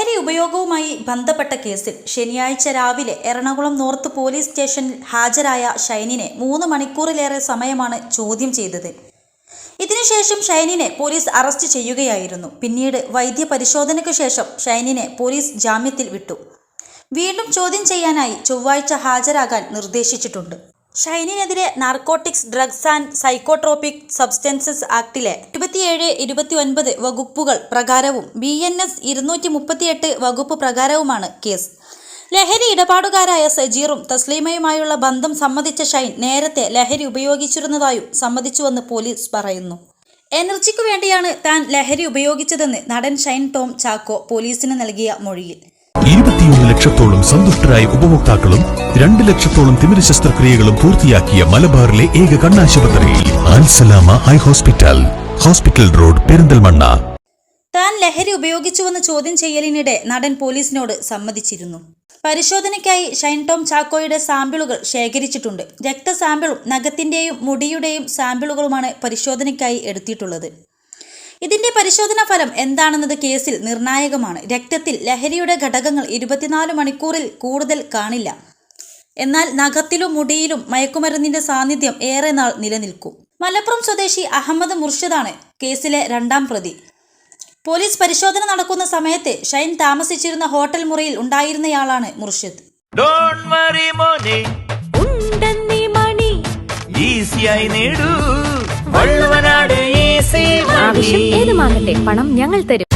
ലഹരി ഉപയോഗവുമായി ബന്ധപ്പെട്ട കേസിൽ ശനിയാഴ്ച രാവിലെ എറണാകുളം നോർത്ത് പോലീസ് സ്റ്റേഷനിൽ ഹാജരായ ഷൈനിനെ മൂന്ന് മണിക്കൂറിലേറെ സമയമാണ് ചോദ്യം ചെയ്തത്. ഇതിനുശേഷം ഷൈനിനെ പോലീസ് അറസ്റ്റ് ചെയ്യുകയായിരുന്നു. പിന്നീട് വൈദ്യ പരിശോധനയ്ക്കു ശേഷം ഷൈനിനെ പോലീസ് ജാമ്യത്തിൽ വിട്ടു. വീണ്ടും ചോദ്യം ചെയ്യാനായി ചൊവ്വാഴ്ച ഹാജരാകാൻ നിർദ്ദേശിച്ചിട്ടുണ്ട്. ഷൈനിനെതിരെ narcotics drugs and psychotropic substances ആക്ടിലെ ഇരുപത്തിയേഴ് ഇരുപത്തിയൊൻപത് വകുപ്പുകൾ പ്രകാരവും ബി എൻ എസ് ഇരുന്നൂറ്റി മുപ്പത്തിയെട്ട് വകുപ്പ് പ്രകാരവുമാണ് കേസ്. ലഹരി ഇടപാടുകാരായ സജീറും തസ്ലീമയുമായുള്ള ബന്ധം സമ്മതിച്ച ഷൈൻ നേരത്തെ ലഹരി ഉപയോഗിച്ചിരുന്നതായും സമ്മതിച്ചുവെന്ന് പോലീസ് പറയുന്നു. എനർജിക്കു വേണ്ടിയാണ് താൻ ലഹരി ഉപയോഗിച്ചതെന്ന് നടൻ ഷൈൻ ടോം ചാക്കോ പോലീസിന് നൽകിയ മൊഴിയിൽ. ഇരുപത്തിയൊന്ന് ലക്ഷത്തോളം സന്തുഷ്ടരായ ഉപഭോക്താക്കളും രണ്ട് ലക്ഷത്തോളം തിമിര ശസ്ത്രക്രിയകളും പൂർത്തിയാക്കിയ മലബാറിലെ ഏക കണ്ണാശുപത്രി ആൻസലാമ eye hospital hospital road Perinthalmanna. താൻ ലഹരി ഉപയോഗിച്ചുവെന്ന് ചോദ്യം ചെയ്യലിനിടെ നടൻ പോലീസിനോട് സമ്മതിച്ചിരുന്നു. പരിശോധനയ്ക്കായി ഷൈൻ ടോം ചാക്കോയുടെ സാമ്പിളുകൾ ശേഖരിച്ചിട്ടുണ്ട്. രക്തസാമ്പിളും നഖത്തിന്റെയും മുടിയുടെയും സാമ്പിളുകളുമാണ് പരിശോധനയ്ക്കായി എടുത്തിട്ടുള്ളത്. ഇതിന്റെ പരിശോധനാ ഫലം എന്താണെന്നത് കേസിൽ നിർണായകമാണ്. രക്തത്തിൽ ലഹരിയുടെ ഘടകങ്ങൾ ഇരുപത്തിനാല് മണിക്കൂറിൽ കൂടുതൽ കാണില്ല. എന്നാൽ നഖത്തിലും മുടിയിലും മയക്കുമരുന്നിന്റെ സാന്നിധ്യം ഏറെ നാൾ നിലനിൽക്കും. മലപ്പുറം സ്വദേശി അഹമ്മദ് മുർഷിദാണ് കേസിലെ രണ്ടാം പ്രതി. പോലീസ് പരിശോധന നടക്കുന്ന സമയത്ത് ഷൈൻ താമസിച്ചിരുന്ന ഹോട്ടൽ മുറിയിൽ ഉണ്ടായിരുന്നയാളാണ് മുർഷിദ്. ഡോണ്ട് വറി മോനെ. ഉണ്ടെന്നീ മണി. ഈസിയായി നേടൂ. ആവശ്യം ഏതുമാകട്ടെ പണം ഞങ്ങൾ തരും.